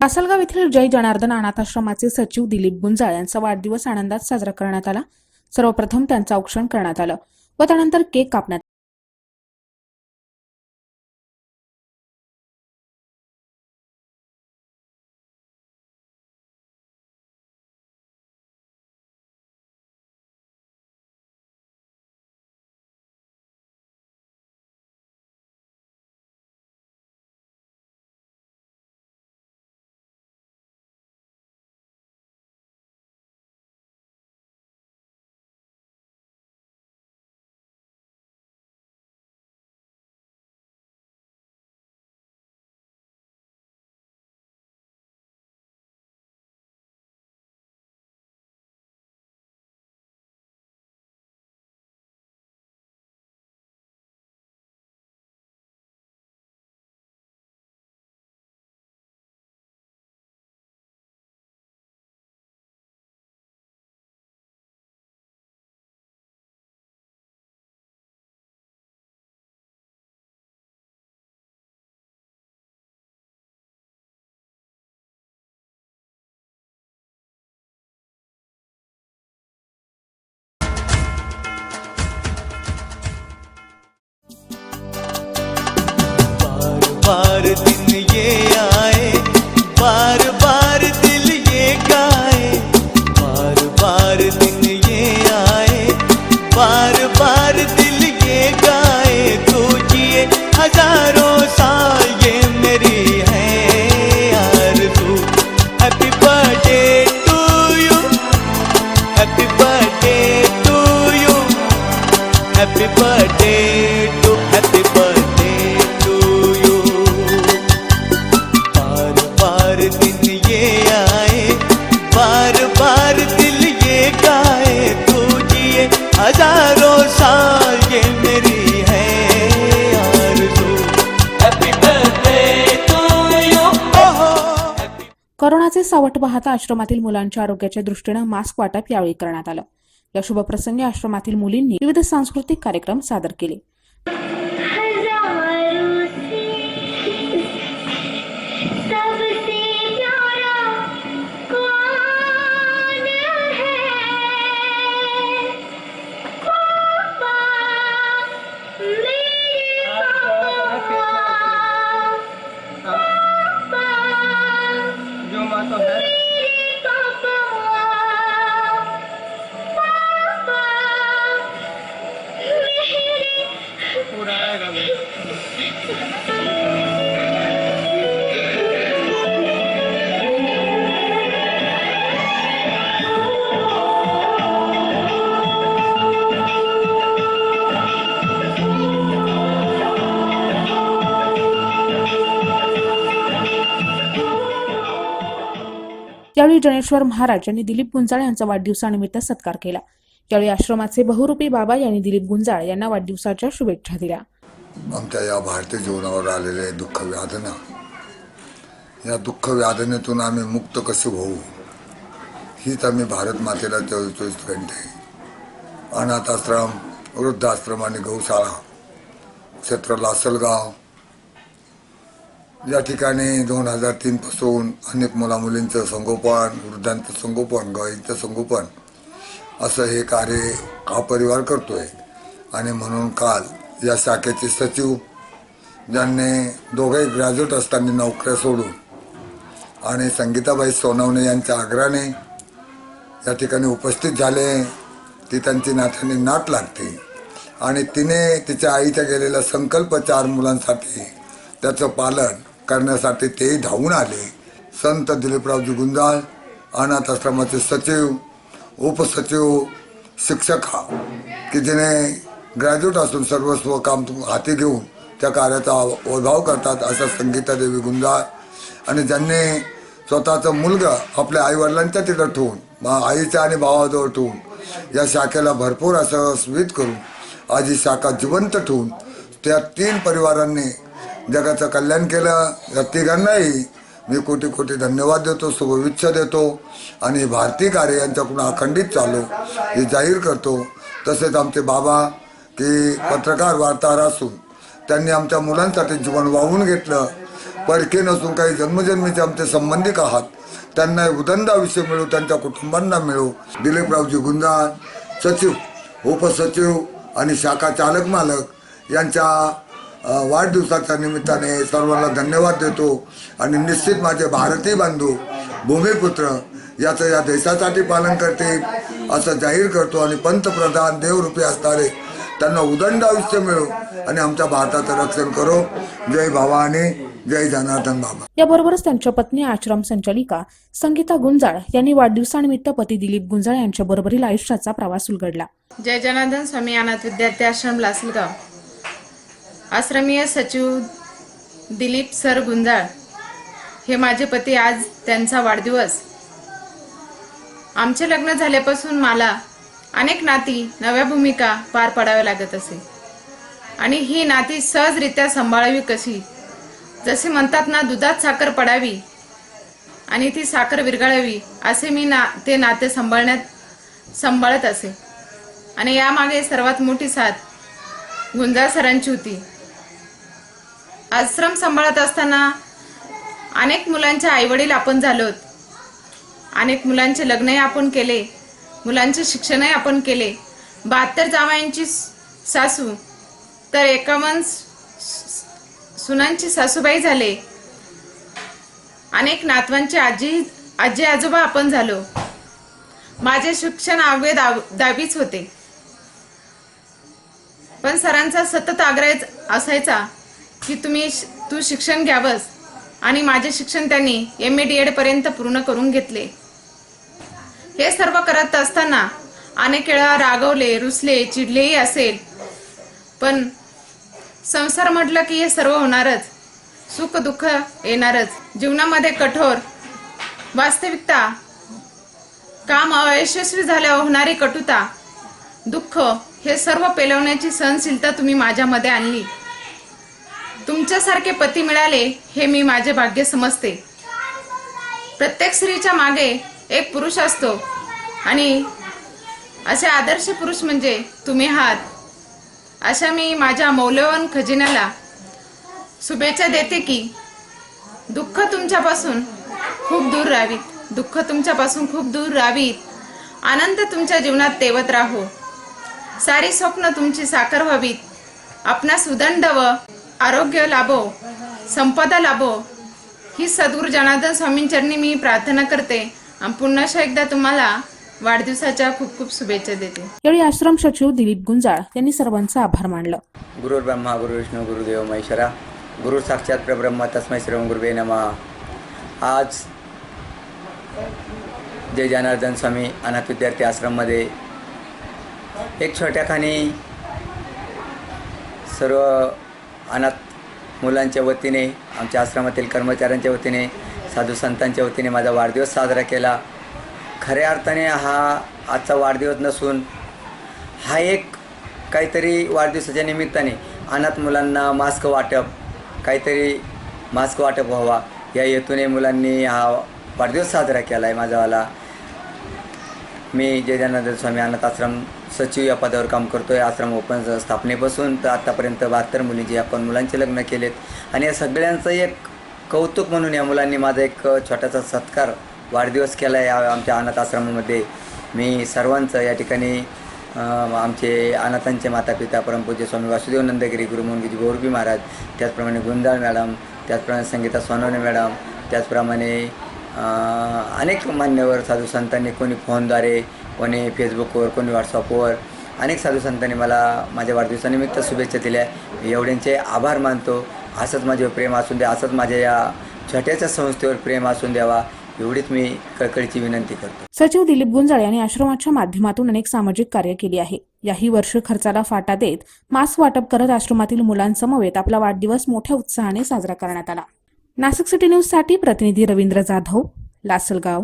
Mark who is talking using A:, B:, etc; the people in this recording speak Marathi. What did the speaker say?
A: लासलगाव येथील जय जनार्दन अनाथाश्रमाचे सचिव दिलीप गुंजाळ यांचा वाढदिवस आनंदात साजरा करण्यात आला. सर्वप्रथम त्यांचं औक्षण करण्यात आलं व त्यानंतर केक कापण्यात
B: var
A: dinleyin सावट पाहता आश्रमातील मुलांच्या आरोग्याच्या दृष्टीनं मास्क वाटप यावेळी करण्यात आलं. या शुभप्रसंगी आश्रमातील मुलींनी विविध सांस्कृतिक कार्यक्रम सादर केले. यावेळी जनेश्वर महाराज यांनी दिलीप गुंजाळ यांचा वाढदिवसानिमित्त सत्कार केला. यावेळी आश्रमाचे बहुरूपी बाबा यांनी दिलीप गुंजाळ यांना वाढदिवसाच्या शुभेच्छा दिल्या.
C: आमच्या या भारतीय जीवनावर आलेले दुःख व्याधना या दुःख व्याधनेतून आम्ही मुक्त कसे होऊ हीच आम्ही भारत मातेला चोवीस चोवीस घंटे अनाथाश्रम वृद्धाश्रम आणि गौशाळा क्षेत्र लासलगाव या ठिकाणी दोन हजार तीन पासून अनेक मुलामुलींचं संगोपन वृद्धांचं संगोपन गायींचं संगोपन असं हे कार्य हा परिवार करतोय. आणि म्हणून काल या शाखेचे सचिव ज्यांनी दोघे ग्रॅज्युएट असताना नोकऱ्या सोडून आणि संगीताबाई सोनवणे यांच्या आग्रहाने या ठिकाणी उपस्थित झाले. ती त्यांची नाथाने नाट लागते. आणि तिने तिच्या आईच्या गेलेला संकल्प चार मुलांसाठी त्याचं पालन करण्यासाठी ते धावून आले. संत दिलीपरावजी गुंजाळ अनाथ आश्रमाचे सचिव उपसचिव शिक्षक हा की जिने ग्रॅज्युएट असून सर्वस्व काम हाती घेऊन त्या कार्याचा वैभाव करतात अशा संगीता देवी गुंजाळ आणि ज्यांनी स्वतःचं मुलगा आपल्या आईवडिलांच्या तिथं ठेवून आईच्या आणि भावाजवळ ठेवून या शाखेला भरपूर असं स्वीत करून आज ही शाखा जिवंत ठेवून त्या तीन परिवारांनी जगाचं कल्याण केलं. या तिघांनाही मी कोटी कोटी धन्यवाद देतो शुभेच्छा देतो आणि भारती कार्य यांच्याकडून अखंडित चालू हे जाहीर करतो. तसेच आमचे बाबा की पत्रकार वार्ताहर असून त्यांनी आमच्या मुलांसाठी जीवन वाहून घेतलं. परखे नसून काही जन्मजन्मीचे आमचे संबंधिक आहात त्यांना उदंड आयुष्य मिळू त्यांच्या कुटुंबांना मिळू. दिलीपरावजी गुंजाळ सचिव उपसचिव आणि शाखा चालक मालक यांच्या वाढदिवसाच्या निमित्ताने सर्वांना धन्यवाद देतो आणि निश्चित माझे भारतीय बांधव भूमिपुत्र याचं या देशासाठी पालन करतील असं जाहीर करतो आणि पंतप्रधान देवरूपी असणारे त्यांना उदंड आयुष्य मिळो आणि आमच्या भारताचं रक्षण करो. जय भवानी जय जनार्दन बाबा.
D: याबरोबरच त्यांच्या पत्नी आश्रम संचालिका संगीता गुंजाळ यांनी वाढदिवसानिमित्त पती दिलीप गुंजाळ यांच्या बरोबरील आयुष्याचा प्रवास उलगडला.
E: जय जनार्दन स्वामी अनाथ विद्यार्थी आश्रम लासलगाव. आश्रमीय सचिव दिलीप सर गुंजाळ हे माझे पती आज त्यांचा वाढदिवस. आमचे लग्न झाल्यापासून मला अनेक नाती नव्या भूमिका पार पाडाव्या लागत असे. आणि ही नाती सहजरित्या सांभाळावी कशी? जसे म्हणतात ना दुधात साखर पडावी आणि ती साखर विरघळावी असे मी ना ते नाते सांभाळण्यात सांभाळत असे. आणि यामागे सर्वात मोठी साथ गुंजाळ सरांची होती. आश्रम सांभाळत असताना अनेक मुलांचे आईवडील आपण झालोत अनेक मुलांचे लग्नही आपण केले मुलांचे शिक्षणही आपण केले. बहात्तर जावयांची सासू तर एकावन्न सुनांची सासूबाई झाले. अनेक नातवांचे आजी आजी आजोबा आपण झालो. माझे शिक्षण आगवे दाव- दावीच होते. पण सरांचा सतत आग्रह असायचा की तुम्ही तू शिक्षण घ्यावंस आणि माझे शिक्षण त्यांनी एम ए डी एडपर्यंत पूर्ण करून घेतले. हे सर्व करत असताना अनेक वेळा रागवले रुसले चिडलेही असेल. पण संसार म्हटलं की हे सर्व होणारच. सुख दुःख येणारच. जीवनामध्ये कठोर वास्तविकता काम अयशस्वी झाल्यावर होणारी कटुता दुःख हे सर्व पेलवण्याची सहनशीलता तुम्ही माझ्यामध्ये आणली. तुमच्यासारखे पती मिळाले हे मी माझे भाग्य समजते. प्रत्येक स्त्रीच्या मागे एक पुरुष असतो आणि असे आदर्श पुरुष म्हणजे तुम्ही आहात. अशा मी माझ्या मौल्यवान खजिन्याला शुभेच्छा देते की दुःख तुमच्यापासून खूप दूर राहावीत. दुःख तुमच्यापासून खूप दूर राहावीत. आनंद तुमच्या जीवनात तेवत राहो. सारी स्वप्न तुमची साकार व्हावीत. आपणास उदंड व आरोग्य लाभो संपदा लाभो ही सद्गुरू जनार्दन स्वामींचरणी मी प्रार्थना करते. आणि पुन्हा एकदा तुम्हाला वाढदिवसाच्या खूप खूप शुभेच्छा देते.
D: यावेळी आश्रम सचिव दिलीप गुंजाळ यांनी सर्वांचा आभार मानलं.
F: गुरुर् ब्रह्मा गुरु विष्णू गुरुदेव महेश्वरा गुरु साक्षात परब्रह्म तस्मै श्री गुरुवे नमः. आज जय जनार्दन स्वामी अनाथ विद्यार्थी आश्रममध्ये एक छोट्याखानी सर्व अनाथ मुलांच्या वतीने आमच्या आश्रमातील कर्मचाऱ्यांच्या वतीने साधू संतांच्या वतीने माझा वाढदिवस साजरा केला. खऱ्या अर्थाने हा आजचा वाढदिवस नसून हा एक काहीतरी वाढदिवसाच्या निमित्ताने अनाथ मुलांना मास्क वाटप काहीतरी मास्क वाटप व्हावा या हेतूने मुलांनी हा वाढदिवस साजरा केला आहे माझावाला मी जयदानंद स्वामी अनाथ आश्रम सचिव या पदावर काम करतो आहे आश्रम ओपन स्थापनेपासून तर आत्तापर्यंत बहात्तर मुलींची आपण मुलांचे लग्न केलेत. आणि या सगळ्यांचं एक कौतुक म्हणून या मुलांनी माझा एक छोटासा सत्कार वाढदिवस केला आहे या आमच्या अनाथ आश्रमामध्ये. मी सर्वांचं या ठिकाणी आमचे अनाथांचे मातापिता परमपूज्य स्वामी वासुदेव नंदगिरी गुरु मुनगीजी बोरबी महाराज त्याचप्रमाणे गुंजाळ मॅडम त्याचप्रमाणे संगीता सोनवणे मॅडम त्याचप्रमाणे अनेक मान्यवर साधू संतांनी कोणी फोनद्वारे कोणी फेसबुकवर कोणी व्हॉट्सअपवर. अनेक साधू संतांनी मला माझ्या वाढदिवसानिमित्त शुभेच्छा दिल्या. मी एवढ्यांचे आभार मानतो. असंच माझे प्रेम असून द्या असंच माझ्या या छोट्याच्या संस्थेवर प्रेम असून द्यावा एवढीच मी कळकळीची विनंती करतो.
D: सचिव दिलीप गुंजाळ यांनी आश्रमाच्या माध्यमातून अनेक सामाजिक कार्य केली आहे. याही वर्ष खर्चाला फाटा देत मास्क वाटप करत आश्रमातील मुलांसमवेत आपला वाढदिवस मोठ्या उत्साहाने साजरा करण्यात आला. नाशिक सिटी न्यूजसाठी प्रतिनिधी रवींद्र जाधव लासलगाव.